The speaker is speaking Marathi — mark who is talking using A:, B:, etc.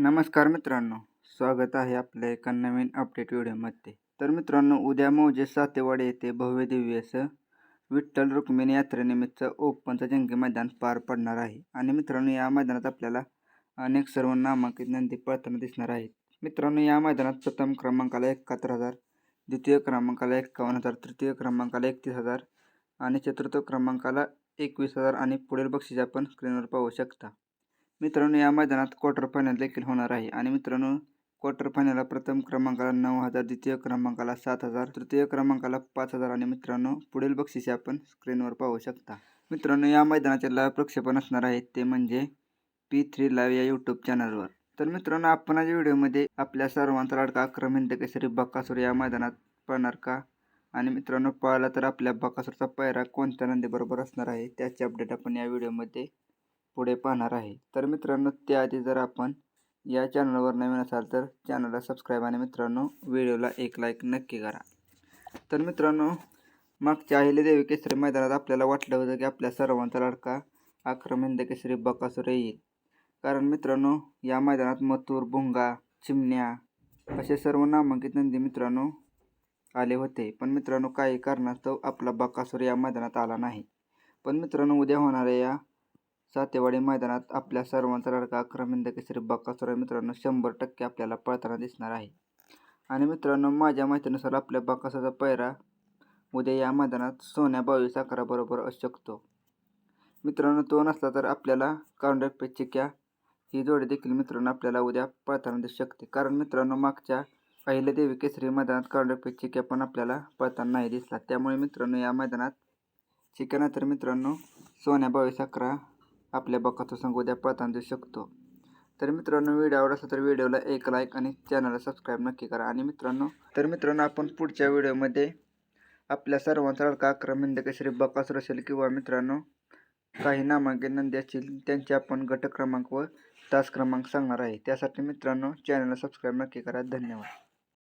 A: नमस्कार मित्रांनो स्वागत आहे आपल्या एका नवीन अपडेट व्हिडिओमध्ये. तर मित्रांनो उद्या मौजे सातेवाडी येथे भव्य दिव्य असं विठ्ठल रुक्मिणी यात्रेनिमित्त ओपनचं जंगी मैदान पार पडणार आहे. आणि मित्रांनो या मैदानात आपल्याला अनेक सर्व नामांकित नंदी पळताना दिसणार आहेत. मित्रांनो या मैदानात प्रथम क्रमांकाला एकाहत्तर हजार द्वितीय क्रमांकाला एक्कावन्न हजार तृतीय क्रमांकाला एकतीस हजार आणि चतुर्थ क्रमांकाला एकवीस हजार आणि पुढील बक्षीस आपण स्क्रीनवर पाहू शकता. मित्रांनो या मैदानात क्वार्टर फायनल देखील होणार आहे. आणि मित्रांनो क्वार्टर फायनलला प्रथम क्रमांकाला नऊ हजार द्वितीय क्रमांकाला सात हजार तृतीय क्रमांकाला पाच हजार आणि मित्रांनो पुढील बक्षिसे आपण स्क्रीनवर पाहू शकता. मित्रांनो या मैदानाचे लाईव्ह प्रक्षेपण असणार आहे ते म्हणजे पी थ्री लाईव्ह या यूट्यूब चॅनलवर तर मित्रांनो आपण आज व्हिडिओमध्ये आपल्या सर्वांचा लाडका अक्रम हिंद केसरी बक्कासूर या मैदानात पाहणार का? आणि मित्रांनो पाहिला तर आपल्या बक्कासूरचा पायरा कोणत्या नंदीबरोबर असणार आहे त्याचे अपडेट आपण या व्हिडिओमध्ये पुढे पाहणार आहे. तर मित्रांनो त्याआधी जर आपण या चॅनलवर नवीन असाल तर चॅनलला सबस्क्राईब आणि मित्रांनो व्हिडिओला एक लाईक नक्की करा. तर मित्रांनो मागच्या अहिले देवी केसरी मैदानात आपल्याला वाटलं होतं की आपल्या सर्वांचा लडका अक्रम हिंद केसरी बकासुर येईल. कारण मित्रांनो या मैदानात मथुर भुंगा चिमण्या असे सर्व नामांकित नंदी मित्रांनो आले होते. पण मित्रांनो काही कारणास्तव आपला बकासूर या मैदानात आला नाही. पण मित्रांनो उद्या होणाऱ्या या सातेवाडी मैदानात आपल्या सर्वांचा लडका अक्रमिंद केसरी बक्कासुरा मित्रांनो शंभर टक्के आपल्याला पळताना दिसणार आहे. आणि मित्रांनो माझ्या माहितीनुसार आपल्या बक्कासाचा पैरा उद्या या मैदानात सोन्या बावीस अकराबरोबर असू शकतो. मित्रांनो तो नसला तर आपल्याला काउंटर पे चिक्या ही जोडी देखील मित्रांनो आपल्याला उद्या पळताना दिसू शकते. कारण मित्रांनो मागच्या पहिल्या देवी केसरी मैदानात काउंटर चिक्या पण आपल्याला पळताना नाही दिसला. त्यामुळे मित्रांनो या मैदानात चिक्यानंतर तर मित्रांनो सोन्या बावीस अकरा आपल्या बकाचा संघ उद्या पळताना देऊ शकतो. तर मित्रांनो व्हिडिओ आवडला असेल तर व्हिडिओला एक लाईक आणि चॅनलला सबस्क्राईब नक्की करा. आणि मित्रांनो तर मित्रांनो आपण पुढच्या व्हिडिओमध्ये आपल्या सर्वांचा लडका अक्रम हिंद केसरी बकासूर असेल किंवा मित्रांनो काही नामांकित नंदी असतील त्यांचे आपण गट क्रमांक व तास क्रमांक सांगणार आहे. त्यासाठी मित्रांनो चॅनलला सबस्क्राईब नक्की करा. धन्यवाद.